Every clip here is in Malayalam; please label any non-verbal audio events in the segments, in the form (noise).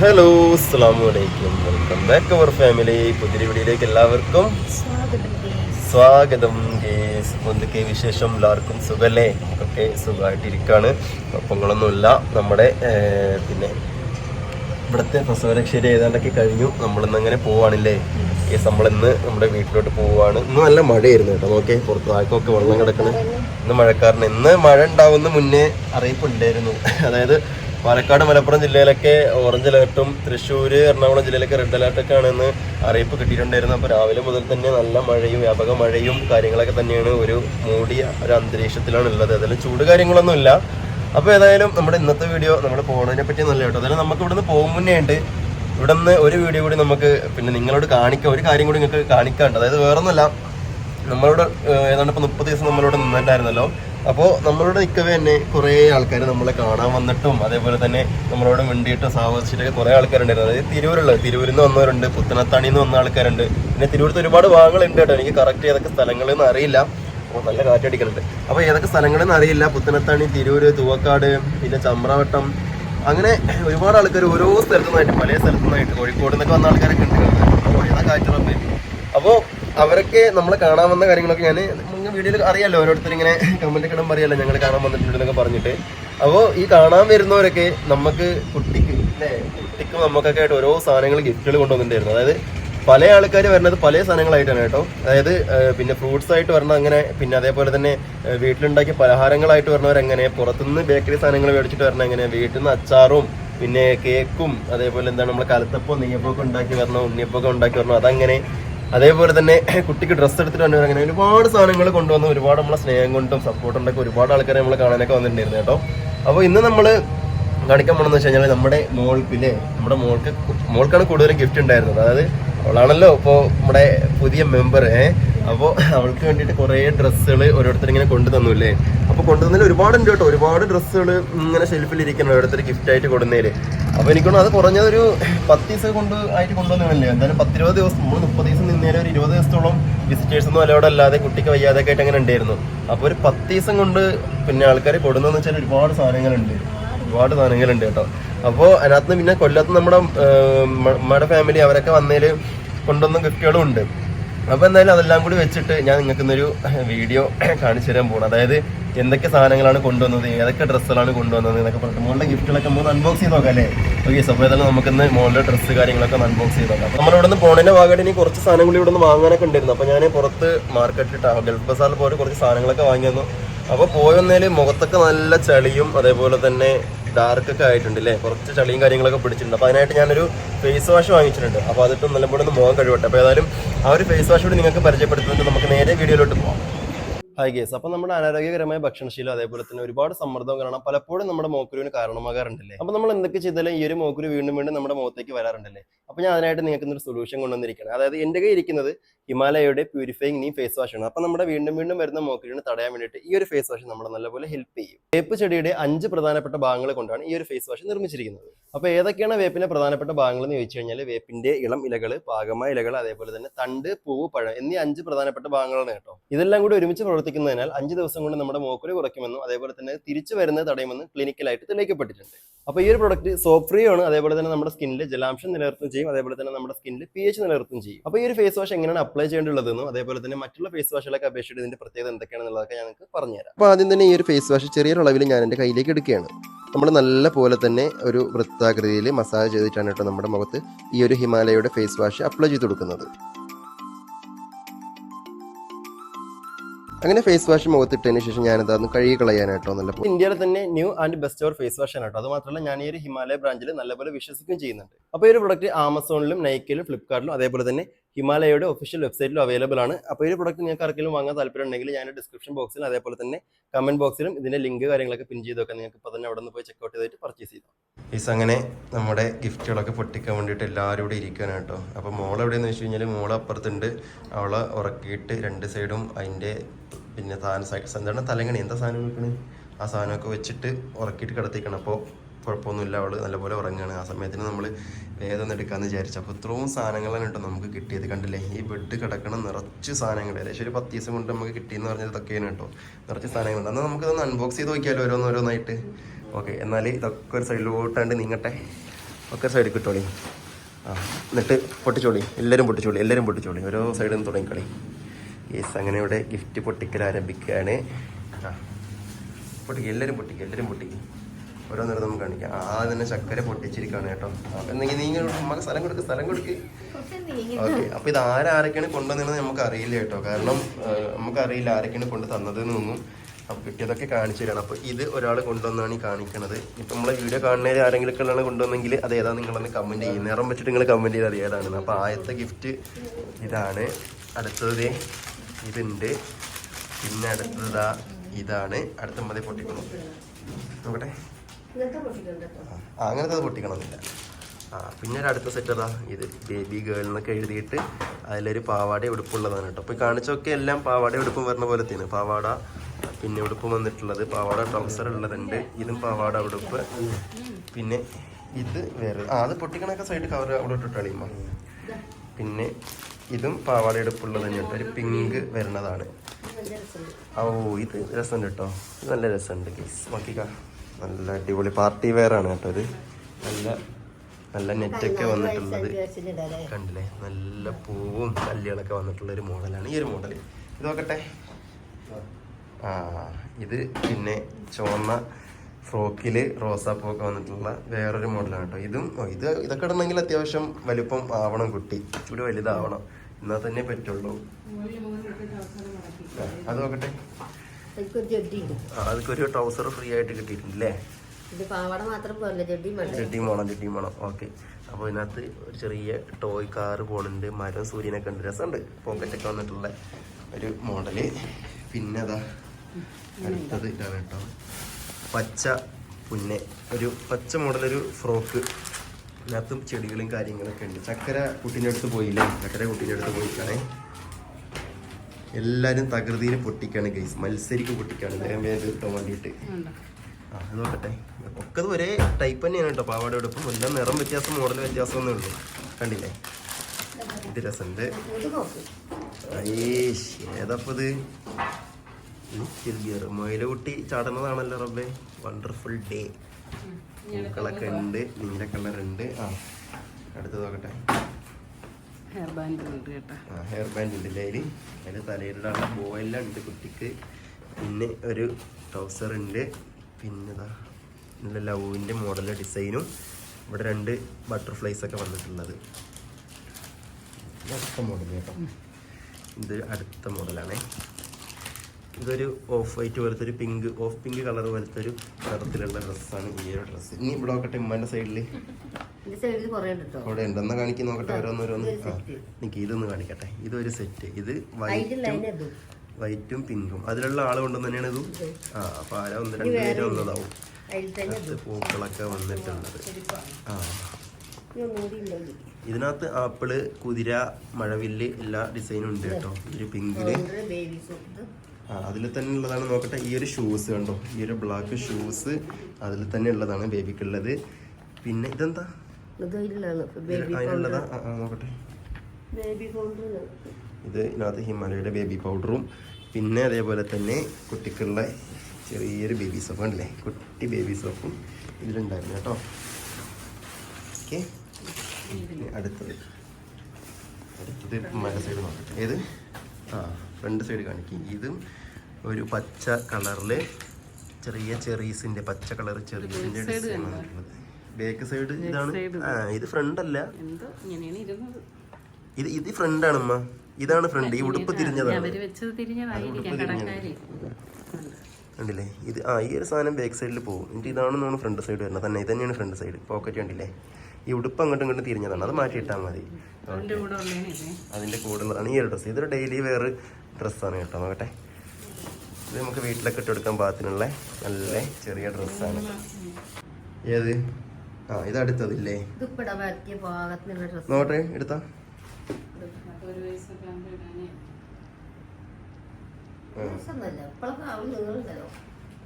ഹലോ അസ്സാം വലൈക്കും വെൽക്കം ബാക്ക് അവർ ഫാമിലി. പുതിയ വീഡിയോയിലേക്ക് എല്ലാവർക്കും സ്വാഗതം ഗേസ് എന്തൊക്കെ വിശേഷം? എല്ലാവർക്കും സുഖല്ലേ? ഒക്കെ സുഖമായിട്ടിരിക്കുകയാണ് കുഴപ്പങ്ങളൊന്നുമില്ല. നമ്മുടെ പിന്നെ ഇവിടുത്തെ പ്രസവരക്ഷയുടെ ഏതാണ്ടൊക്കെ കഴിഞ്ഞു. നമ്മളിന്ന് അങ്ങനെ പോവാണില്ലേ ഈ നമ്മളിന്ന് നമ്മുടെ വീട്ടിലോട്ട് പോവാണ്. ഇന്ന് നല്ല മഴയായിരുന്നു കേട്ടോ. നോക്കേ പുറത്ത് ആൾക്കൊക്കെ വെള്ളം കിടക്കണേ. ഇന്ന് മഴക്കാരന് ഇന്ന് മഴ ഉണ്ടാവുന്ന മുന്നേ അറിയിപ്പുണ്ടായിരുന്നു. (laughs) അതായത് പാലക്കാട് മലപ്പുറം ജില്ലയിലൊക്കെ ഓറഞ്ച് അലേർട്ടും തൃശ്ശൂർ എറണാകുളം ജില്ലയിലൊക്കെ റെഡ് അലേർട്ടൊക്കെ ആണെന്ന് അറിയിപ്പ് കിട്ടിയിട്ടുണ്ടായിരുന്നു. അപ്പോൾ രാവിലെ മുതൽ തന്നെ നല്ല മഴയും വ്യാപക മഴയും കാര്യങ്ങളൊക്കെ തന്നെയാണ് ഒരു മൂടിയ ഒരു അന്തരീക്ഷത്തിലാണ് ഉള്ളത്. അതിൽ ചൂട് കാര്യങ്ങളൊന്നും ഇല്ല അപ്പോൾ ഏതായാലും നമ്മുടെ ഇന്നത്തെ വീഡിയോ നമ്മൾ പോകുന്നതിനെ പറ്റി നല്ല കേട്ടോ. അതായത് നമുക്ക് ഇവിടുന്ന് പോകും മുന്നേ ഉണ്ട്. ഒരു വീഡിയോ കൂടി നമുക്ക് പിന്നെ നിങ്ങളോട് കാണിക്കാം. ഒരു കാര്യം കൂടി നിങ്ങൾക്ക് കാണിക്കാണ്ട് അതായത് വേറൊന്നുമല്ല നമ്മളോട് ഏതാണ്ട് ഇപ്പോൾ മുപ്പത് ദിവസം നമ്മളോട് നിന്നിട്ടായിരുന്നല്ലോ. അപ്പോൾ നമ്മളോട് നിൽക്കവേ തന്നെ കുറേ ആൾക്കാർ നമ്മളെ കാണാൻ വന്നിട്ടും അതേപോലെ തന്നെ നമ്മളോട് മിണ്ടിയിട്ടും സാഹസിച്ചിട്ടൊക്കെ കുറേ ആൾക്കാരുണ്ടായിരുന്നു. അതായത് തിരൂരുള്ള തിരൂരിൽ നിന്ന് വന്നവരുണ്ട് പുത്തനത്താണിയിൽ നിന്ന് വന്ന ആൾക്കാരുണ്ട്. പിന്നെ തിരൂരത്ത് ഒരുപാട് ഭാഗങ്ങളുണ്ട് കേട്ടോ. എനിക്ക് കറക്റ്റ് ഏതൊക്കെ സ്ഥലങ്ങളെന്ന് അറിയില്ല. അപ്പോൾ നല്ല കാറ്റടിക്കുന്നുണ്ട് അപ്പോൾ ഏതൊക്കെ സ്ഥലങ്ങളെന്ന് അറിയില്ല. പുത്തനത്താണി തിരൂര് തൂവക്കാട് പിന്നെ ചമ്രവട്ടം അങ്ങനെ ഒരുപാട് ആൾക്കാർ ഓരോ സ്ഥലത്തു നിന്നായിട്ട് പല സ്ഥലത്തു നിന്നായിട്ട് കോഴിക്കോട് നിന്നൊക്കെ വന്ന ആൾക്കാരൊക്കെ ഉണ്ട് ഏതാ കാറ്റുറപ്പ് അപ്പോൾ അവരൊക്കെ നമ്മൾ കാണാൻ വന്ന കാര്യങ്ങളൊക്കെ ഞാൻ മുന്നേ വീഡിയോയിൽ അറിയാമല്ലോ ഓരോരുത്തർ ഇങ്ങനെ കമന്റ് ഇടാൻ അറിയാലോ ഞങ്ങൾ കാണാൻ വന്നിട്ടുണ്ട് എന്നൊക്കെ പറഞ്ഞിട്ട്. അപ്പോൾ ഈ കാണാൻ വരുന്നവരൊക്കെ നമുക്ക് കുട്ടിക്ക് അല്ലേ കുട്ടിക്കും നമുക്കൊക്കെ ആയിട്ട് ഓരോ സാധനങ്ങൾ ഗിഫ്റ്റുകൾ കൊണ്ടുവന്നിട്ടുണ്ടായിരുന്നു. അതായത് പല ആൾക്കാർ വരുന്നത് പല സാധനങ്ങളായിട്ടാണ് കേട്ടോ. അതായത് പിന്നെ ഫ്രൂട്ട്സ് ആയിട്ട് വരണം അങ്ങനെ പിന്നെ അതേപോലെ തന്നെ വീട്ടിലുണ്ടാക്കിയ പലഹാരങ്ങളായിട്ട് വരണവരെങ്ങനെ പുറത്തുനിന്ന് ബേക്കറി സാധനങ്ങൾ മേടിച്ചിട്ട് വരണം എങ്ങനെ വീട്ടിൽ നിന്ന് അച്ചാറും പിന്നെ കേക്കും അതേപോലെ എന്താണ് നമ്മൾ കലത്തപ്പം നെയ്യപ്പൊക്കെ ഉണ്ടാക്കി വരണം ഉണ്ണിയപ്പൊക്കെ ഉണ്ടാക്കി വരണം അതങ്ങനെ അതേപോലെ തന്നെ കുട്ടിക്ക് ഡ്രസ്സ് എടുത്തിട്ട് വന്നവർ അങ്ങനെ ഒരുപാട് സാധനങ്ങൾ കൊണ്ടുവന്ന് ഒരുപാട് നമ്മളെ സ്നേഹം കൊണ്ടും സപ്പോർട്ട് ഉണ്ടൊക്കെ ഒരുപാട് ആൾക്കാരെ നമ്മൾ കാണാനൊക്കെ വന്നിട്ടുണ്ടായിരുന്നു കേട്ടോ. അപ്പോൾ ഇന്ന് നമ്മൾ കാണിക്കാൻ പോണെന്ന് വെച്ച് കഴിഞ്ഞാൽ നമ്മുടെ മോൾക്കില്ലേ നമ്മുടെ മോൾക്ക് മോൾക്കാണ് കൂടുതലും ഗിഫ്റ്റ് ഉണ്ടായിരുന്നത്. അതായത് അവളാണല്ലോ ഇപ്പോൾ നമ്മുടെ പുതിയ മെമ്പർ അപ്പോൾ അവൾക്ക് വേണ്ടിയിട്ട് കുറേ ഡ്രസ്സുകൾ ഓരോരുത്തർ ഇങ്ങനെ കൊണ്ടു തന്നുല്ലേ അപ്പോൾ കൊണ്ടുതന്നതിൽ ഒരുപാടുണ്ട് കേട്ടോ. ഒരുപാട് ഡ്രസ്സുകൾ ഇങ്ങനെ ഷെൽഫിൽ ഓരോരുത്തർ ഗിഫ്റ്റായിട്ട് കൊടുന്നേൽ അപ്പോൾ എനിക്കൊന്നും അത് കുറഞ്ഞതൊരു പത്ത് ദിവസം കൊണ്ട് ആയിട്ട് കൊണ്ടുവന്നില്ലേ എന്തായാലും പത്തിരുപത് ദിവസം നമ്മൾ മുപ്പത് ദിവസം നിന്നേരം ഒരു ഇരുപത് ദിവസത്തോളം വിസിറ്റേഴ്സ് ഒന്നും അലോടെ അല്ലാതെ കുട്ടിക്ക് വയ്യാതൊക്കെ ആയിട്ട് അങ്ങനെ ഉണ്ടായിരുന്നു. അപ്പോൾ ഒരു പത്ത് ദിവസം കൊണ്ട് പിന്നെ ആൾക്കാർ കൊടുന്നതെന്ന് വെച്ചാൽ ഒരുപാട് സാധനങ്ങളുണ്ട്. ഒരുപാട് സാധനങ്ങളുണ്ട് കേട്ടോ. അപ്പോൾ അതിനകത്ത് പിന്നെ കൊല്ലത്ത് നമ്മുടെ നമ്മുടെ ഫാമിലി അവരൊക്കെ വന്നതിൽ കൊണ്ടുവന്ന ഗിഫ്റ്റുകളും ഉണ്ട്. അപ്പോൾ എന്തായാലും അതെല്ലാം കൂടി വെച്ചിട്ട് ഞാൻ നിങ്ങൾക്ക് ഇന്നൊരു വീഡിയോ കാണിച്ചു തരാൻ പോകണം അതായത് എന്തൊക്കെ സാധനങ്ങളാണ് കൊണ്ടുവന്നത്? ഏതൊക്കെ ഡ്രസ്സുകളാണ് കൊണ്ടുവന്നത് എന്നൊക്കെ പറഞ്ഞിട്ട് മോളുടെ ഗിഫ്റ്റുകളൊക്കെ നമുക്ക് അൺബോക്സ് ചെയ്ത് നോക്കാം അല്ലേ? ഓക്കെ സോ ഏതായാലും നമുക്കിന്ന് മോളുടെ ഡ്രസ്സ് കാര്യങ്ങളൊക്കെ അൺബോക്സ് ചെയ്ത് നോക്കാം. അപ്പോൾ നമ്മളിവിടെ നിന്ന് പോണേന്റെ ഭാഗമായിട്ട് ഇനി കുറച്ച് സാധനങ്ങൾ ഇവിടെ നിന്ന് വാങ്ങാനൊക്കെ ഉണ്ടായിരുന്നു. അപ്പോൾ ഞാൻ പുറത്ത് മാർക്കറ്റിൽ ഗൾഫ് ബസാറിൽ പോയിട്ട് കുറച്ച് സാധനങ്ങളൊക്കെ വാങ്ങി വന്നു. അപ്പോൾ പോയെന്നേൽ മുഖത്തൊക്കെ നല്ല ചളിയും അതേപോലെ തന്നെ ഡാർക്കൊക്കെ ആയിട്ടുണ്ട് അല്ലേ? കുറച്ച് ചളിയും കാര്യങ്ങളൊക്കെ പിടിച്ചിട്ടുണ്ട്. അപ്പോൾ അതിനായിട്ട് ഞാനൊരു ഫേസ് വാഷ് വാങ്ങിച്ചിട്ടുണ്ട്. അപ്പോൾ അതിട്ട് നല്ലപോലെ ഒന്ന് മുഖം കഴിവട്ടെ അപ്പോൾ ഏതായാലും ആ ഒരു ഫേസ് വാഷ് കൂടി നിങ്ങൾക്ക് പരിചയപ്പെടുത്തുന്നുണ്ട് നമുക്ക് നേരെ വീഡിയോയിലോട്ട് പോകാം ഹായ് ഗേസ് അപ്പോൾ നമ്മുടെ അനാരോഗ്യകരമായ ഭക്ഷണശീലം അതേപോലെ തന്നെ ഒരുപാട് സമ്മർദ്ദം കാരണം പലപ്പോഴും നമ്മുടെ മോക്കുരുവിന് കാരണമാകാറുണ്ടല്ലേ? അപ്പോൾ നമ്മൾ എന്തൊക്കെ ചെയ്താലും ഈ ഒരു മോക്കുരു വീണ്ടും വീണ്ടും നമ്മുടെ മുഖത്തേക്ക് വരാറുണ്ടല്ലേ? അപ്പോൾ ഞാൻ അതിനായിട്ട് നിങ്ങൾക്ക് ഒരു സൊല്യൂഷൻ കൊണ്ടുവന്നിരിക്കുകയാണ്. അതായത് എന്റെ കയ്യിൽ ഇരിക്കുന്നത് ഹിമാലയയുടെ പ്യൂരിഫൈങ് നീ ഫേസ് വാഷ് ആണ്. അപ്പോൾ നമ്മുടെ വീണ്ടും വീണ്ടും വരുന്ന മോക്കുരുവിനെ തടയാൻ വേണ്ടിയിട്ട് ഈ ഒരു ഫേസ് വാഷ് നമ്മളെ നല്ലപോലെ ഹെൽപ്പ് ചെയ്യും. വേപ്പ് ചെടിയുടെ അഞ്ച് പ്രധാനപ്പെട്ട ഭാഗങ്ങൾ കൊണ്ടാണ് ഈ ഒരു ഫേസ് വാഷ് നിർമ്മിച്ചിരിക്കുന്നത്. അപ്പോൾ ഏതൊക്കെയാണ് വേപ്പിന്റെ പ്രധാനപ്പെട്ട ഭാഗങ്ങൾ എന്ന് ചോദിച്ചു കഴിഞ്ഞാൽ വേപ്പിന്റെ ഇളം ഇലകൾ പാകമായ ഇലകൾ അതേപോലെ തന്നെ തണ്ട് പൂവ് പഴം എന്നീ അഞ്ച് പ്രധാനപ്പെട്ട ഭാഗങ്ങളാണ് കേട്ടോ. ഇതെല്ലാം കൂടി ഒരുമിച്ച് പ്രവർത്തിക്കുന്നതിനാൽ അഞ്ച് ദിവസം കൊണ്ട് നമ്മുടെ മോക്കുരു കുറയ്ക്കുമെന്നും അതേപോലെ തന്നെ തിരിച്ചു വരുന്നത് തടയുമെന്നും ക്ലിനിക്കലായിട്ട് തെളിയിക്കപ്പെട്ടിട്ടുണ്ട്. അപ്പോൾ ഈ ഒരു പ്രൊഡക്റ്റ് സോപ്പ് ഫ്രീ ആണ്. അതേപോലെ തന്നെ നമ്മുടെ സ്കിന്നിൽ ജലാംശം നിലനിർത്തും ചെയ്യും. അതേപോലെ തന്നെ നമ്മുടെ സ്കിന്നിൽ പി എച്ച് ചെയ്യും. അപ്പോൾ ഈ ഒരു ഫേസ് വാഷ് എങ്ങനെയാണ് ചെയ്യേണ്ടതെന്നും അതേപോലെ തന്നെ മറ്റുള്ള ഫേസ് വാഷുകളൊക്കെ അപേക്ഷിച്ചിട്ട് ഇതിന്റെ പ്രത്യേകത എന്തൊക്കെയാണെന്നുള്ളതൊക്കെ ഞാൻ പറഞ്ഞുതരാം. അപ്പോൾ ആദ്യം തന്നെ ഈ ഒരു ഫേസ് വാഷ് ചെറിയൊരു അളവിൽ ഞാൻ എന്റെ കയ്യിലേക്ക് എടുക്കുകയാണ്. നമ്മൾ നല്ല പോലെ തന്നെ ഒരു വൃത്താകൃതിയിൽ മസാജ് ചെയ്തിട്ടാണ് കേട്ടോ നമ്മുടെ മുഖത്ത് ഈ ഒരു ഹിമാലയയുടെ ഫേസ് വാഷ് അപ്ലൈ ചെയ്ത് കൊടുക്കുന്നത്. അങ്ങനെ ഫേസ് വാഷ് മുഖത്തിട്ടതിന് ശേഷം ഞാനത് അതൊന്ന് കഴുകി കളയാനായിട്ടോ നല്ല ഇന്ത്യയിലെ തന്നെ new and best or face wash ആണ് കേട്ടോ. അത് മാത്രമല്ല ഞാൻ ഈ ഒരു ഹിമാലയ ബ്രാഞ്ചിൽ നല്ലപോലെ വിശ്വസിക്കുകയും ചെയ്യുന്നുണ്ട്. അപ്പോൾ ഈ ഒരു പ്രൊഡക്റ്റ് ആമസോണിലും നൈക്കിലും ഫ്ലിപ്കാർട്ടിലും അതേപോലെ തന്നെ ഹിമാലയയുടെ ഒഫീഷ്യൽ വെബ്സൈറ്റിലും അവൈലബിൾ ആണ്. അപ്പോൾ ഈ പ്രോഡക്റ്റ് നിങ്ങൾക്ക് ആർക്കെങ്കിലും വാങ്ങാൻ താല്പര്യം ഉണ്ടെങ്കിൽ ഞാൻ ഡിസ്ക്രിപ്ഷൻ ബോക്സിലും അതേപോലെ തന്നെ കമന്റ് ബോക്സിലും ഇതിന്റെ ലിങ്ക് കാര്യങ്ങളൊക്കെ പിൻ ചെയ്ത് വെക്കാൻ നിങ്ങൾക്ക് ഇപ്പോൾ തന്നെ അവിടെ നിന്ന് പോയി ചെക്കൗട്ട് ചെയ്തിട്ട് പർച്ചേസ് ചെയ്തു ഈസ് അങ്ങനെ നമ്മുടെ ഗിഫ്റ്റുകളൊക്കെ പൊട്ടിക്കാൻ വേണ്ടിയിട്ട് എല്ലാവരും ഇവിടെ ഇരിക്കാനാണ് കേട്ടോ. അപ്പോൾ മോൾ എവിടെയെന്ന് വെച്ച് കഴിഞ്ഞാൽ മോൾ അപ്പുറത്തുണ്ട്. അവളെ ഉറക്കിയിട്ട് രണ്ട് സൈഡും അതിന്റെ പിന്നെ താൻ എന്താണ് തലങ്ങണി. എന്താ സാധനം വെക്കണേ ആ സാധനമൊക്കെ വെച്ചിട്ട് ഉറക്കിയിട്ട് കിടത്തിക്കണം അപ്പോൾ കുഴപ്പമൊന്നുമില്ല. അവൾ നല്ലപോലെ ഉറങ്ങുകയാണ് ആ സമയത്തിന് നമ്മൾ വേദന ഒന്ന് എടുക്കാമെന്ന് വിചാരിച്ചു. അപ്പോൾ ഇത്രയും സാധനങ്ങളാണ് കേട്ടോ നമുക്ക് കിട്ടിയത്. കണ്ടില്ലേ? ഈ ബെഡ് കിടക്കണ നിറച്ച് സാധനങ്ങൾ. ഏകദേശം ഒരു പത്ത് ദിവസം കൊണ്ട് നമുക്ക് കിട്ടിയെന്ന് പറഞ്ഞത് ഇതൊക്കെയാണ് കേട്ടോ. നിറച്ച് സാധനങ്ങളുണ്ട്. എന്നാൽ നമുക്കിതൊന്ന് അൺബോക്സ് ചെയ്ത് നോക്കിയാലോ ഓരോന്നോരോന്നായിട്ട് ഓക്കെ എന്നാൽ ഇതൊക്കെ ഒരു സൈഡിലോട്ടാണ്ട് നീങ്ങട്ടെ. ഒക്കെ സൈഡിൽ കിട്ടോളി ആ എന്നിട്ട് പൊട്ടിച്ചോളി. എല്ലാവരും പൊട്ടിച്ചോളി. എല്ലാവരും പൊട്ടിച്ചോളി. ഓരോ സൈഡിൽ നിന്ന് തുടങ്ങിക്കളി. യെസ് അങ്ങനെ ഇവിടെ ഗിഫ്റ്റ് പൊട്ടിക്കൽ ആരംഭിക്കുകയാണ്. ആ പൊട്ടിക്കുക എല്ലാവരും പൊട്ടിക്കുക എല്ലാവരും പൊട്ടിക്കുക ഓരോന്നിനും നമുക്ക് കാണിക്കാം. ആ തന്നെ ചക്കര പൊട്ടിച്ചിരിക്കുകയാണ് കേട്ടോ. നീങ്ങൾ നിങ്ങൾ നമുക്ക് സ്ഥലം കൊടുക്ക് സ്ഥലം കൊടുക്ക്. ഓക്കെ. അപ്പൊ ഇത് ആരാരൊക്കെയാണ് കൊണ്ടുവന്നത് നമുക്ക് അറിയില്ല കേട്ടോ. കാരണം നമുക്ക് നമുക്കറിയില്ല ആരൊക്കെയാണ് കൊണ്ട് തന്നത് എന്നൊന്നും അപ്പൊ കിട്ടിയതൊക്കെ കാണിച്ചു തരാണ്. അപ്പൊ ഇത് ഒരാൾ കൊണ്ടുവന്നാണ് ഈ കാണിക്കണത്. ഇപ്പൊ നമ്മളെ വീഡിയോ കാണുന്നതിൽ ആരെങ്കിലും ഉള്ളതാണ് കൊണ്ടുവന്നെങ്കിൽ അത് ഏതാ നിങ്ങളൊന്ന് കമന്റ് ചെയ്യും. നേരം വെച്ചിട്ട് നിങ്ങൾ കമന്റ് ചെയ്ത് അറിയാതാണ് അപ്പോൾ അപ്പൊ ആദ്യത്തെ ഗിഫ്റ്റ് ഇതാണ്. അടുത്തത് ഇതുണ്ട്. പിന്നെ അടുത്തതാ ഇതാണ്. അടുത്ത മതി പൊട്ടിക്കണം നോക്കട്ടെ. ആ അങ്ങനത്തെ അത് പൊട്ടിക്കണമെന്നില്ല ആ പിന്നെ ഒരു അടുത്ത സെറ്റ് അതാ ഇത് ബേബി ഗേൾ എന്നൊക്കെ എഴുതിയിട്ട് അതിലൊരു പാവാട ഉടുപ്പുള്ളതാണ് കേട്ടോ. അപ്പോൾ കാണിച്ചൊക്കെ എല്ലാം പാവാട ഉടുപ്പും വരുന്ന പോലെ തന്നെ. പാവാട പിന്നെ ഉടുപ്പും വന്നിട്ടുള്ളത്. പാവാട ട്രൗസർ ഉള്ളതുണ്ട്. ഇതും പാവാട ഉടുപ്പ്. പിന്നെ ഇത് വേറെ ആ അത് പൊട്ടിക്കണൊക്കെ സൈഡ് കവർ അവിടെ ഇട്ടിട്ടാണ് ഇമ്മ പിന്നെ ഇതും പാവാട ഉടുപ്പുള്ളത് തന്നെയുണ്ട് ഒരു പിങ്ക് വരുന്നതാണ് ഓ ഇത് രസമുണ്ട് കേട്ടോ. ഇത് നല്ല രസമുണ്ട് കേസ് നോക്കിക്ക. നല്ല അടിപൊളി പാർട്ടി വെയർ ആണ് കേട്ടോ ഇത്. നല്ല നല്ല നെറ്റൊക്കെ വന്നിട്ടുള്ളത്. കണ്ടില്ലേ? നല്ല പൂവും കല്ലുകളൊക്കെ വന്നിട്ടുള്ള ഒരു മോഡലാണ്. ഈ ഒരു മോഡൽ ഇത് നോക്കട്ടെ. ആ ഇത് പിന്നെ ചുവന്ന ഫ്രോക്കിൽ റോസാപ്പൂവൊക്കെ വന്നിട്ടുള്ള വേറൊരു മോഡലാണ് കേട്ടോ. ഇതും ഇത് ഇതൊക്കെ ഇടണമെങ്കിൽ അത്യാവശ്യം വലിപ്പം ആവണം കുട്ടി. ഇച്ചിരി വലുതാവണം. എന്നാൽ തന്നെ പറ്റുള്ളൂ. അത് നോക്കട്ടെ. ഒരു ട്രൗസർ ഫ്രീ ആയിട്ട് കിട്ടിയിട്ടുണ്ട് അല്ലേ പാവാട മാത്രം പോരല്ല ജഡ്ഡിയും വേണ്ട? ചെട്ടിയും വേണം ചെട്ടിയും വേണം. ഓക്കെ അപ്പോൾ ഇതിനകത്ത് ഒരു ചെറിയ ടോയ് കാർ പോകുന്നുണ്ട് മരം സൂര്യനൊക്കെ ഉണ്ട്. രസമുണ്ട്. പോക്കറ്റൊക്കെ വന്നിട്ടുള്ള ഒരു മോഡൽ പിന്നെ അതാ അടുത്തത് ഇതാണ് കേട്ടോ. പച്ച പുന്നെ. ഒരു പച്ച മോഡലൊരു ഫ്രോക്ക് ഇതിനകത്തും ചെടികളും കാര്യങ്ങളൊക്കെ ഉണ്ട്. ചക്കര കുട്ടീന്റെ അടുത്ത് പോയില്ലേ? ചക്കര കുട്ടീന്റെ അടുത്ത് പോയിക്കാണേ എല്ലാവരും തകൃതിയിൽ പൊട്ടിക്കാണ് ഗൈസ് മത്സരിക്ക് പൊട്ടിക്കാണ്. വേഗം വേഗം തീർക്കാൻ വേണ്ടിയിട്ട്. ആ അത് നോക്കട്ടെ. ഒക്കെ ഒരേ ടൈപ്പ് തന്നെയാണ് കേട്ടോ. പാവാട എടുപ്പും എല്ലാം നിറം വ്യത്യാസം മോഡൽ വ്യത്യാസം ഒന്നേ ഉള്ളൂ കണ്ടില്ലേ? ഇത് രസമുണ്ട്. അയ്യേഷ് ഏതപ്പോ ഇത്? ഗിയർ മൊയിലകുട്ടി ചാടുന്നതാണല്ലോ റബ്ബേ. വണ്ടർഫുൾ ഡേ പൂക്കളൊക്കെ ഉണ്ട്. നീല കളർ ഉണ്ട്. ആ അടുത്ത് നോക്കട്ടെ. ഹെയർ ബാൻഡ് ഉണ്ട് കേട്ടോ. ഹെയർ ബാൻഡ് ഉണ്ട് അതിൽ അതിന്റെ തലയിലുള്ള ബോയെല്ലാം ഉണ്ട് കുട്ടിക്ക്. പിന്നെ ഒരു ട്രൗസർ ഉണ്ട്. പിന്നെ നല്ല ലവിന്റെ മോഡൽ ഡിസൈനും ഇവിടെ രണ്ട് ബട്ടർഫ്ലൈസ് ഒക്കെ വന്നിട്ടുള്ളത്. അടുത്ത മോഡൽ കേട്ടോ. ഇത് അടുത്ത മോഡലാണ് ഇതൊരു ഓഫ് വൈറ്റ് പോലത്തെ ഒരു പിങ്ക് ഓഫ് പിങ്ക് കളർ പോലത്തെ ഒരു നിറത്തിലുള്ള ഡ്രസ്സാണ് ഈ ഒരു ഡ്രസ്സ് ഇനി ഇവിടെ നോക്കട്ടെ ഉമ്മാന്റെ സൈഡിൽ അവിടെ ഉണ്ടെന്ന് കാണിക്കാൻ നോക്കട്ടെ ഓരോന്നോരോന്ന്. എനിക്ക് ഇതൊന്ന് കാണിക്കട്ടെ. ഇതൊരു സെറ്റ് ഇത് വൈറ്റും വൈറ്റും പിങ്കും. അതിലുള്ള ആൾ കൊണ്ടുവന്ന് തന്നെയാണ് ഇതും? ആ അപ്പൊ ആരാ ഒന്ന് രണ്ട് പേര്. വന്നതാവും പൂക്കളൊക്കെ വന്നിട്ടുള്ളത്. ആ ഇതിനകത്ത് ആപ്പിൾ കുതിര മഴവില്ല് എല്ലാ ഡിസൈനും ഉണ്ട് കേട്ടോ. ഒരു പിങ്കിൽ. ആ അതിൽ തന്നെ ഉള്ളതാണ്. നോക്കട്ടെ ഈ ഒരു ഷൂസ് കണ്ടോ? ഈ ഒരു ബ്ലാക്ക് ഷൂസ് അതിൽ തന്നെ ഉള്ളതാണ് ബേബിക്കുള്ളത് പിന്നെ ഇതെന്താ? ഇത് ഇതിനകത്ത് ഹിമാലയയുടെ ബേബി പൗഡറും പിന്നെ അതേപോലെ തന്നെ കുട്ടിക്കുള്ള ചെറിയൊരു ബേബി സോപ്പ് ഉണ്ടല്ലേ കുട്ടി ബേബി സോപ്പും ഇതിലുണ്ടായിരുന്നു കേട്ടോ. ഓക്കെ അടുത്തത്. അടുത്തത് മല സൈഡ് നോക്കട്ടെ. ഏത്? ആ ഫ്രണ്ട് സൈഡ് കാണിക്കും. ഇതും ഒരു പച്ച കളറിൽ ചെറിയ ചെറീസിന്റെ പച്ച കളർ ചെറീസിന്റെ ഡിസൈൻ? വന്നിട്ടുള്ളത് ബാക്ക് സൈഡ് ഇതാണ്. ആ ഇത് ഫ്രണ്ട് അല്ല. എന്തോ? ഇങ്ങനെയാണ് ഇരുന്നത്. ഇത് ഇത് ഫ്രണ്ടാണ് അമ്മ ഇതാണ് ഫ്രണ്ട് ഈ ഉടുപ്പ് തിരിഞ്ഞതാണ്. കണ്ടില്ലേ? ഇത് ആ ഈ ഒരു സാധനം ബാക്ക് സൈഡിൽ പോകും. എന്നിട്ട് ഇതാണെന്നാണ് ഫ്രണ്ട് സൈഡ് വരുന്നത്. തന്നെ ഇത് തന്നെയാണ് ഫ്രണ്ട് സൈഡ് പോക്കറ്റ് കണ്ടില്ലേ? ഈ ഉടുപ്പ് അങ്ങോട്ടും ഇങ്ങോട്ടും തിരിഞ്ഞതാണ്. അത് മാറ്റിയിട്ടാൽ മതി. അതിന്റെ കൂടെ ഉള്ളതാണ്. അതിന്റെ ഈ ഒരു ഡ്രസ്സ് ഇതൊരു ഡെയിലി വെയർ ഡ്രസ്സാണ് കേട്ടോ. നോക്കട്ടെ. ഇത് നമുക്ക് വീട്ടിലൊക്കെ ഇട്ടെടുക്കാൻ പാകത്തിനുള്ള നല്ല ചെറിയ ഡ്രസ്സാണ് ഏത്? ആ ഇത് അടുത്തതില്ലേ? നോട്ടെ എടുത്താ.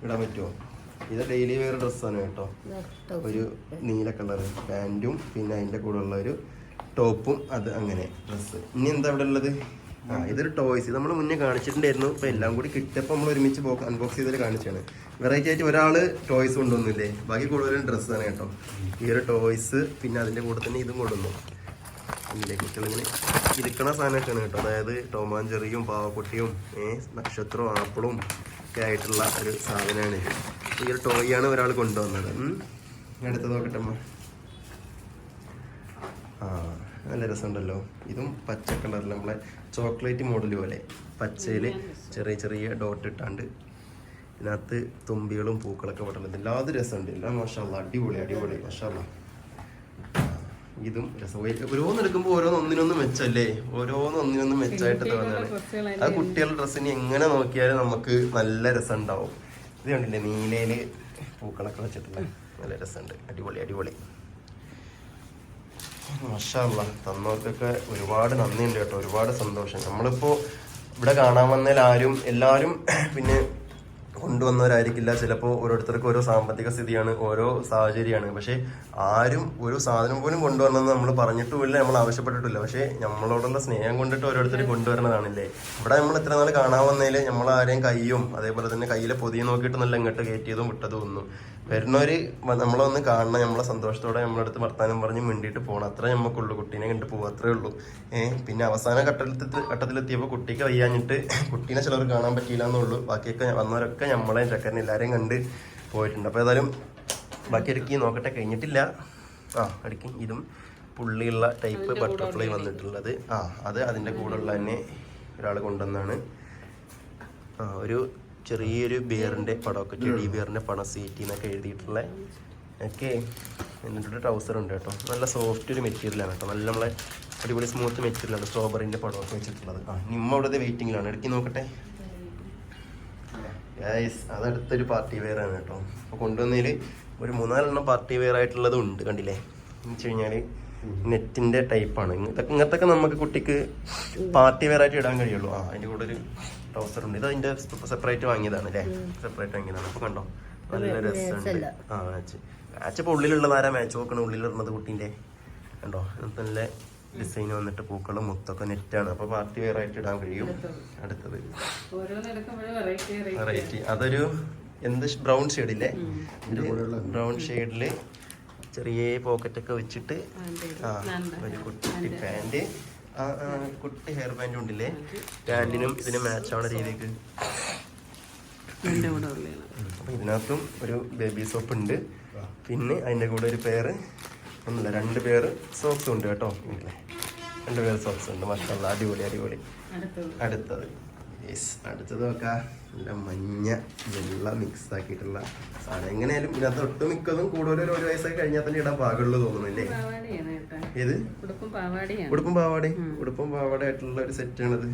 ഇടാൻ പറ്റുമോ? ഇത് ഡെയിലി വെയർ ഡ്രസ്സാണ് കേട്ടോ. ഒരു നീല കളർ പാന്റും പിന്നെ അതിന്റെ കൂടെ ഉള്ള ഒരു ടോപ്പും അത് അങ്ങനെ ഡ്രസ്സ് ഇനി എന്താ ഇവിടെ ഉള്ളത്? ആ ഇതൊരു ടോയ്സ് നമ്മൾ മുന്നേ കാണിച്ചിട്ടുണ്ടായിരുന്നു. അപ്പൊ എല്ലാം കൂടി കിട്ടിയപ്പോൾ നമ്മൾ ഒരുമിച്ച് അൺബോക്സ് ചെയ്തിട്ട് കാണിച്ചാണ്. വെറൈറ്റി ആയിട്ട് ഒരാൾ ടോയ്സ് കൊണ്ടുവന്നില്ലേ? ബാക്കി കൂടുതലും ഡ്രസ്സാണ് കേട്ടോ. ഈ ഒരു ടോയ്സ് പിന്നെ അതിന്റെ കൂടെ തന്നെ ഇതും കൊണ്ടുവന്നു. ഇല്ലേ കുട്ടികളിങ്ങനെ ഇരിക്കണ സാധനമൊക്കെയാണ് കേട്ടോ. അതായത് ടോമാഞ്ചെറിയും പാവക്കുട്ടിയും നക്ഷത്രവും ആപ്പിളും ഒക്കെ ആയിട്ടുള്ള ഒരു സാധനമാണ് ഈ ഒരു ടോയാണ് ഒരാൾ കൊണ്ടുവന്നത്. അടുത്ത നോക്കട്ടെ അമ്മ. ആ നല്ല രസമുണ്ടല്ലോ. ഇതും പച്ച കളറിൽ നമ്മളെ ചോക്ലേറ്റ് മോഡൽ പോലെ. പച്ചയിൽ ചെറിയ ചെറിയ ഡോട്ട് ഇട്ടാണ്ട് ഇതിനകത്ത് തുമ്പികളും പൂക്കളൊക്കെ പെട്ടുള്ളത് എല്ലാതും രസമുണ്ട്. എല്ലാം മഷാല്ല അടിപൊളി അടിപൊളി. മഷാല്ല ഇതും രസം. ഓരോന്ന് എടുക്കുമ്പോൾ ഓരോന്ന് ഒന്നിനൊന്നും മെച്ചല്ലേ? ഓരോന്ന് ഒന്നിനൊന്നും മെച്ചായിട്ട് തോന്നുകയാണ് ആ കുട്ടികളുടെ ഡ്രസ്സിന് എങ്ങനെ നോക്കിയാലും നമുക്ക് നല്ല രസം ഉണ്ടാവും ഇത് കണ്ടില്ലേ? നീലയിൽ പൂക്കളൊക്കെ വെച്ചിട്ടുണ്ട് നല്ല രസമുണ്ട്. അടിപൊളി അടിപൊളി. മഷാല്ല തന്നവർക്കൊക്കെ ഒരുപാട് നന്ദിയുണ്ട് കേട്ടോ ഒരുപാട് സന്തോഷം. നമ്മളിപ്പോ ഇവിടെ കാണാൻ വന്നതിൽ ആരും എല്ലാവരും പിന്നെ കൊണ്ടുവന്നവരായിരിക്കില്ല. ചിലപ്പോൾ ഓരോരുത്തർക്കും ഓരോ സാമ്പത്തിക സ്ഥിതിയാണ് ഓരോ സാഹചര്യമാണ്. പക്ഷേ ആരും ഒരു സാധനം പോലും കൊണ്ടുവരണമെന്ന് നമ്മൾ പറഞ്ഞിട്ടുമില്ല നമ്മൾ ആവശ്യപ്പെട്ടിട്ടില്ല. പക്ഷേ നമ്മളോടുള്ള സ്നേഹം കൊണ്ടിട്ട് ഓരോരുത്തർ കൊണ്ടുവരണതാണല്ലേ. ഇവിടെ നമ്മൾ ഇത്ര നാൾ കാണാൻ വന്നതിൽ നമ്മൾ ആരെയും കയ്യും അതേപോലെ തന്നെ കയ്യിലെ പൊതി നോക്കിയിട്ട് നല്ല ഇങ്ങോട്ട് കയറ്റിയതും വിട്ടതും ഒന്നും. വരുന്നവർ നമ്മളെ ഒന്ന് കാണണം നമ്മളെ സന്തോഷത്തോടെ നമ്മളെ അടുത്ത് വർത്താനം പറഞ്ഞ് മിണ്ടിയിട്ട് പോകണം അത്ര നമുക്കുള്ളൂ കുട്ടീനെ കണ്ട് പോകും അത്രേ ഉള്ളൂ. ഏഹ് പിന്നെ അവസാന ഘട്ടത്തിൽ ഘട്ടത്തിലെത്തിയപ്പോൾ കുട്ടിക്ക് വയ്യാഞ്ഞിട്ട് കുട്ടീനെ ചിലർ കാണാൻ പറ്റിയില്ല എന്നുള്ളൂ ബാക്കിയൊക്കെ വന്നവരൊക്കെ നമ്മളെയും ചക്കരനെ എല്ലാവരെയും കണ്ട് പോയിട്ടുണ്ട്. അപ്പോൾ ഏതായാലും ബാക്കി ഇടുക്കി നോക്കട്ടെ കഴിഞ്ഞിട്ടില്ല. ആ അടുക്കി ഇതും പുള്ളിയുള്ള ടൈപ്പ് ബട്ടർഫ്ലൈ വന്നിട്ടുള്ളത്. ആ അത് അതിന്റെ കൂടെ ഉള്ള തന്നെ ഒരാൾ കൊണ്ടുവന്നാണ്. ആ ഒരു ചെറിയൊരു ബിയറിന്റെ പടമൊക്കെ ചെടി ബിയറിന്റെ പടം സീറ്റി എന്നൊക്കെ എഴുതിയിട്ടുള്ള ഓക്കെ എന്നിട്ടൊരു ട്രൗസർ ഉണ്ട് കേട്ടോ. നല്ല സോഫ്റ്റ് ഒരു മെറ്റീരിയലാണ് കേട്ടോ. നല്ല നമ്മളെ അടിപൊളി സ്മൂത്ത് മെറ്റീരിയലാണ് സ്ട്രോബെറിന്റെ പടമൊക്കെ വെച്ചിട്ടുള്ളത്. ആ നിമ്മ അവിടുത്തെ വെയിറ്റിംഗിലാണ് ഇടയ്ക്ക് നോക്കട്ടെ. ഗൈസ് അതടുത്തൊരു പാർട്ടി വെയർ ആണ് കേട്ടോ. അപ്പോൾ കൊണ്ടുവന്നതിൽ ഒരു മൂന്നാലെണ്ണം പാർട്ടി വെയർ ആയിട്ടുള്ളതും ഉണ്ട് കണ്ടില്ലേ? എന്ന് വെച്ച് കഴിഞ്ഞാൽ നെറ്റിന്റെ ടൈപ്പാണ് ഇങ്ങനത്തെ ഇങ്ങനത്തൊക്കെ നമുക്ക് കുട്ടിക്ക് പാർട്ടി വെയർ ആയിട്ട് ഇടാൻ കഴിയുള്ളൂ. ആ അതിന്റെ കൂടെ ഒരു ട്രൗസർ ഉണ്ട്. ഇത് അതിന്റെ സെപ്പറേറ്റ് വാങ്ങിയതാണ് അല്ലേ? സെപ്പറേറ്റ് വാങ്ങിയതാണ്. അപ്പോൾ കണ്ടോ? നല്ല രസമുണ്ട്. ആ മാച്ച് മാച്ച് ഇപ്പൊ ഉള്ളിലുള്ളതാരാ മാച്ച് നോക്കണ. ഉള്ളിലിടുന്നത് കുട്ടീന്റെ. കണ്ടോ? നല്ല ഡിസൈൻ വന്നിട്ട് പൂക്കളും മുത്തൊക്കെ നെറ്റാണ് അപ്പൊ പാർട്ടി വെയർ ആയിട്ട് ഇടാൻ കഴിയും. അടുത്തത്. വെറൈറ്റി വെറൈറ്റി അതൊരു എന്ത് ബ്രൗൺ ഷെയ്ഡില്ലേ ബ്രൗൺ ഷെയ്ഡിൽ ചെറിയ പോക്കറ്റ് ഒക്കെ വെച്ചിട്ട് ആ ഒരു കുട്ടി പാന്റ് കുട്ടി ഹെയർ ബാൻഡ് ഉണ്ടല്ലേ? പാൻറിനും ഇതിന് മാച്ച് ആവുന്ന രീതിക്ക്. അപ്പൊ ഇതിനകത്തും ഒരു ബേബി സോപ്പ് ഉണ്ട്. പിന്നെ അതിന്റെ കൂടെ ഒരു പേര് ഒന്നുമില്ല രണ്ട് പേര് സോക്സ് ഉണ്ട് കേട്ടോ. ഇല്ലേ? രണ്ട് പേര് സോക്സ് ഉണ്ട് മറ്റുള്ള അടിപൊളി അടിപൊളി. അടുത്തത്. യെസ് അടുത്തത് നോക്കാം. നല്ല മഞ്ഞ വെള്ള മിക്സ് ആക്കിയിട്ടുള്ള സാധനം. എങ്ങനെയാലും ഇതിനകത്ത് ഒട്ടുമിക്കതും കൂടുതൽ ഒരു ഒരു വയസ്സായി കഴിഞ്ഞാൽ തന്നെ ഇടാൻ പാകുള്ളൂ തോന്നുന്നില്ലേ? ഏത്? ഉടുപ്പും പാവാടി. ഉടുപ്പും പാവാടി ആയിട്ടുള്ള ഒരു സെറ്റ് സെറ്റാണിത്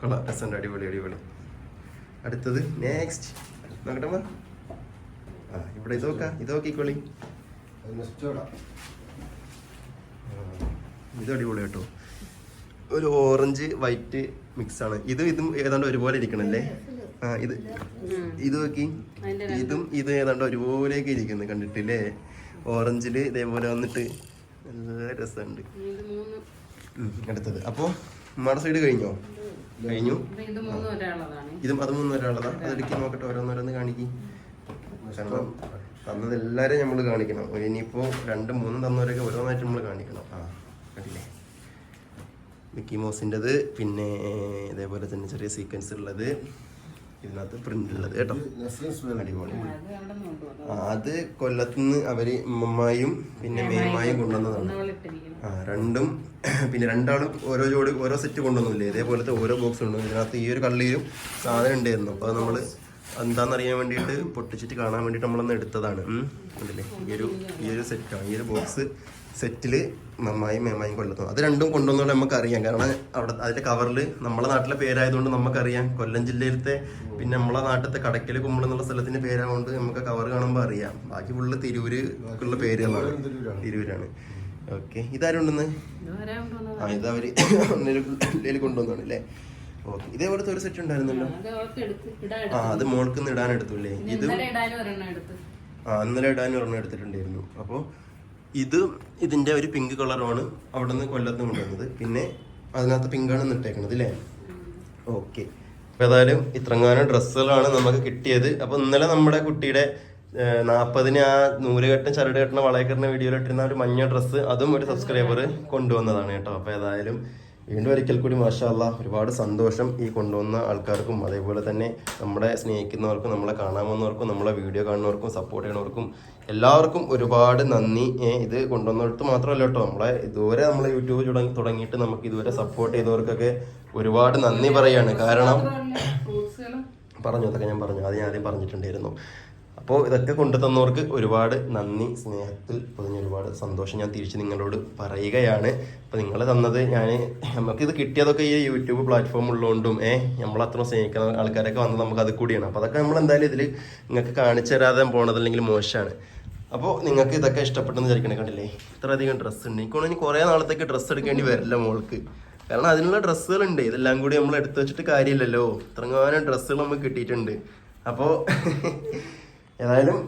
കൊള്ളാം രസമുണ്ട് അടിപൊളി അടിപൊളി. അടുത്തത് നെക്സ്റ്റ് നോക്കട്ടെ? ആ ഇവിടെ ഇത് നോക്കാം. ഇത് അടിപൊളി കേട്ടോ. ഒരു ഓറഞ്ച് വൈറ്റ് മിക്സ് ആണ്. ഇത് ഇതും ഏതാണ്ട് ഒരുപോലെ ഇരിക്കണല്ലേ? ആ ഇത് ഇത് നോക്കി. ഇതും ഇത് ഏതാണ്ട് ഒരുപോലെയൊക്കെ ഇരിക്കുന്നു കണ്ടിട്ടില്ലേ? ഓറഞ്ചിൽ ഇതേപോലെ വന്നിട്ട് നല്ല രസമുണ്ട്. ഇത് മൂന്ന്. ഉം, അടുത്തത്. അപ്പോ ഉമ്മാടെ സൈഡ് കഴിഞ്ഞോ? കഴിഞ്ഞു. ഇത് മൂന്നും ഒരാളതാണ്. അത് മൂന്നൊരാളതാ അതെടുക്കാൻ അതെടുക്കി നോക്കട്ടെ ഓരോന്നോരോന്ന് കാണിക്കും. കാരണം തന്നത് എല്ലാവരെയും നമ്മൾ കാണിക്കണം ഇനിയിപ്പോ രണ്ട് മൂന്നും തന്നവരൊക്കെ ഓരോന്നായിട്ട് നമ്മൾ കാണിക്കണം. ആ കണ്ടില്ലേ? മിക്കി മോസിന്റെത് പിന്നെ ഇതേപോലെ തന്നെ ചെറിയ സീക്വൻസ് ഉള്ളത്. ഇതിനകത്ത് പ്രിന്റ് ഉള്ളത് കേട്ടോ. അടിപൊളി. അത് കൊല്ലത്തുനിന്ന് അവർ ഉമ്മമായും പിന്നെ മേമായും കൊണ്ടുവന്നതാണ്. ആ രണ്ടും പിന്നെ രണ്ടാളും ഓരോ ജോഡി ഓരോ സെറ്റ് കൊണ്ടുവന്നില്ലേ? ഇതേപോലത്തെ ഓരോ ബോക്സ് ഉണ്ട്. ഇതിനകത്ത് ഈ ഒരു കള്ളിയിലും സാധനം ഉണ്ടായിരുന്നു അപ്പോൾ നമ്മൾ നമ്മൾ എന്താണെന്നറിയാൻ വേണ്ടിയിട്ട് പൊട്ടിച്ചിട്ട് കാണാൻ വേണ്ടിയിട്ട് നമ്മളൊന്ന് എടുത്തതാണ്. അല്ലേ ഈ ഒരു ഈ ഒരു സെറ്റാണ് ഈ ഒരു ബോക്സ് സെറ്റിൽ മമ്മായും മേമായും കൊല്ലത്തും അത് രണ്ടും കൊണ്ടുവന്നോണ്ട് നമുക്കറിയാം. കാരണം അവിടെ അതിന്റെ കവറിൽ നമ്മളെ നാട്ടിലെ പേരായതുകൊണ്ട് നമുക്കറിയാം. കൊല്ലം ജില്ലയിലത്തെ പിന്നെ നമ്മളെ നാട്ടിലത്തെ കടക്കൽ കുമ്പളം എന്നുള്ള സ്ഥലത്തിന്റെ പേരായതുകൊണ്ട് നമുക്ക് കവർ കാണുമ്പോൾ അറിയാം. ബാക്കി ഫുള്ള് തിരൂര് ഉള്ള പേരുകളാണ്. തിരൂരാണ്. ഓക്കെ. ഇതാരുണ്ടെന്ന്? ആ ഇതവര് (coughs) കൊണ്ടുവന്നാണ് അല്ലേ ഓക്കെ. ഇതേപോലത്തെ ഒരു സെറ്റ് ഉണ്ടായിരുന്നല്ലോ? ആ അത് മോൾക്ക് ഇടാൻ എടുത്തുല്ലേ ഇത് ആ ഇന്നലെ ഇടാൻ ഒരെണ്ണം എടുത്തിട്ടുണ്ടായിരുന്നു. അപ്പോൾ ഇത് ഇതിന്റെ ഒരു പിങ്ക് കളറാണ് അവിടെ നിന്ന് കൊല്ലത്ത് കൊണ്ടുവന്നത്. പിന്നെ അതിനകത്ത് പിങ്കാണ് ഇട്ടേക്കണത് അല്ലേ? ഓക്കെ. അപ്പോൾ ഏതായാലും ഇത്രങ്ങാനും ഡ്രസ്സുകളാണ് നമുക്ക് കിട്ടിയത്. അപ്പോൾ ഇന്നലെ നമ്മുടെ കുട്ടിയുടെ നാൽപ്പതിന് ആ നൂൽ കെട്ടൻ ചരട് കെട്ടണ വളയക്കറിന് വീഡിയോയിൽ ഇട്ടിരുന്ന ഒരു മഞ്ഞ ഡ്രസ്സ് അതും ഒരു സബ്സ്ക്രൈബർ കൊണ്ടുവന്നതാണ് കേട്ടോ. അപ്പോൾ ഏതായാലും വീണ്ടും ഒരിക്കൽ കൂടി മാഷാല്ല ഒരുപാട് സന്തോഷം ഈ കൊണ്ടുവന്ന ആൾക്കാർക്കും അതേപോലെ തന്നെ നമ്മളെ സ്നേഹിക്കുന്നവർക്കും നമ്മളെ കാണാൻ വന്നവർക്കും നമ്മളെ വീഡിയോ കാണുന്നവർക്കും സപ്പോർട്ട് ചെയ്യുന്നവർക്കും എല്ലാവർക്കും ഒരുപാട് നന്ദി. ഇത് കൊണ്ടുവന്നിടത്ത് മാത്രമല്ല കേട്ടോ നമ്മളെ ഇതുവരെ നമ്മൾ യൂട്യൂബ് തുടങ്ങി തുടങ്ങിയിട്ട് നമുക്ക് ഇതുവരെ സപ്പോർട്ട് ചെയ്തവർക്കൊക്കെ ഒരുപാട് നന്ദി പറയാണ്. കാരണം പറഞ്ഞു അതൊക്കെ ഞാൻ പറഞ്ഞു അത് ഞാൻ ആദ്യം പറഞ്ഞിട്ടുണ്ടായിരുന്നു. അപ്പോൾ ഇതൊക്കെ കൊണ്ടു തന്നവർക്ക് ഒരുപാട് നന്ദി സ്നേഹത്തിൽ പൊതിഞ്ഞ ഒരുപാട് സന്തോഷം. ഞാൻ തിരിച്ച് നിങ്ങളോട് പറയുകയാണ്. അപ്പോൾ നിങ്ങൾ തന്നത് ഞാൻ നമുക്കിത് കിട്ടിയതൊക്കെ ഈ യൂട്യൂബ് പ്ലാറ്റ്ഫോം ഉള്ളതുകൊണ്ടും ഏ നമ്മളത്ര സ്നേഹിക്കുന്ന ആൾക്കാരൊക്കെ വന്നത് നമുക്ക് അത് കൂടിയാണ്. അപ്പോൾ അതൊക്കെ നമ്മൾ എന്തായാലും ഇതിൽ നിങ്ങൾക്ക് കാണിച്ചു തരാതെ പോണതല്ലെങ്കിൽ മോശമാണ് അപ്പോൾ നിങ്ങൾക്ക് ഇതൊക്കെ ഇഷ്ടപ്പെട്ടെന്ന് വിചാരിക്കണേ കണ്ടില്ലേ? ഇത്രയധികം ഡ്രസ്സ് ഉണ്ട്. എനിക്ക് തോന്നുന്നു ഇനി കുറേ നാളത്തേക്ക് ഡ്രസ്സ് എടുക്കേണ്ടി വരില്ല മോൾക്ക്. കാരണം അതിനുള്ള ഡ്രസ്സുകളുണ്ട്. ഇതെല്ലാം കൂടി നമ്മൾ എടുത്തു വെച്ചിട്ട് കാര്യമില്ലല്ലോ. ഇത്രങ്ങാനും ഡ്രസ്സുകൾ നമുക്ക് കിട്ടിയിട്ടുണ്ട്. അപ്പോൾ ഏതായാലും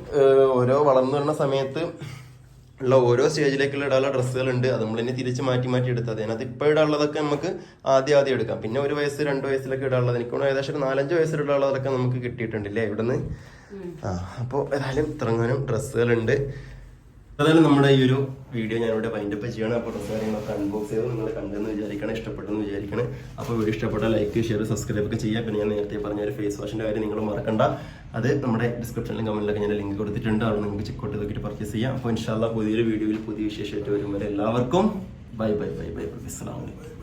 ഓരോ വളർന്നു വരുന്ന സമയത്ത് ഉള്ള ഓരോ സ്റ്റേജിലേക്കുള്ള ഇടാനുള്ള ഡ്രസ്സുകളുണ്ട്. അത് നമ്മൾ ഇനി തിരിച്ച് മാറ്റി മാറ്റി എടുത്തത് അതിനകത്ത് ഇപ്പോൾ ഇടാനുള്ളതൊക്കെ നമുക്ക് ആദ്യം ആദ്യം എടുക്കാം. പിന്നെ ഒരു വയസ്സ് രണ്ട് വയസ്സിലൊക്കെ ഇടാനുള്ളത്. എനിക്ക് ഏകദേശം ഒരു നാലഞ്ച് വയസ്സിലുള്ളതൊക്കെ നമുക്ക് കിട്ടിയിട്ടുണ്ടല്ലേ ഇവിടുന്ന്? ആ അപ്പോൾ ഏതായാലും ഇത്രങ്ങാനും ഡ്രസ്സുകളുണ്ട്. ഏതായാലും നമ്മുടെ ഈ ഒരു വീഡിയോ ഞാനിവിടെ വൈൻഡപ്പ് ചെയ്യണം അപ്പോൾ ഡ്രസ്സ് കാര്യങ്ങളൊക്കെ അൺബോക്സ് ചെയ്ത് നിങ്ങൾ കണ്ടെന്ന് വിചാരിക്കണം ഇഷ്ടപ്പെട്ടെന്ന് വിചാരിക്കണം. അപ്പോൾ വീഡിയോ ഇഷ്ടപ്പെട്ടാൽ ലൈക്ക് ഷെയർ സബ്സ്ക്രൈബ് ഒക്കെ ചെയ്യുക. പിന്നെ ഞാൻ നേരത്തെ പറഞ്ഞ ഒരു ഫേസ് വാഷിന്റെ കാര്യം നിങ്ങൾ മറക്കണ്ട. അത് നമ്മുടെ ഡിസ്ക്രിപ്ഷനിലും കമന്റിലൊക്കെ ഞാൻ ലിങ്ക് കൊടുത്തിട്ടുണ്ട്. അവിടെ നിങ്ങൾക്ക് ചെക്ക് ഔട്ട് ചെയ്തിട്ട് പർച്ചേസ് ചെയ്യാം. അപ്പോൾ ഇൻഷാല്ല പുതിയൊരു വീഡിയോയിൽ പുതിയ വിശേഷമായിട്ട് വരും. വരെ എല്ലാവർക്കും bye bye bye bye bye വലൈക്കും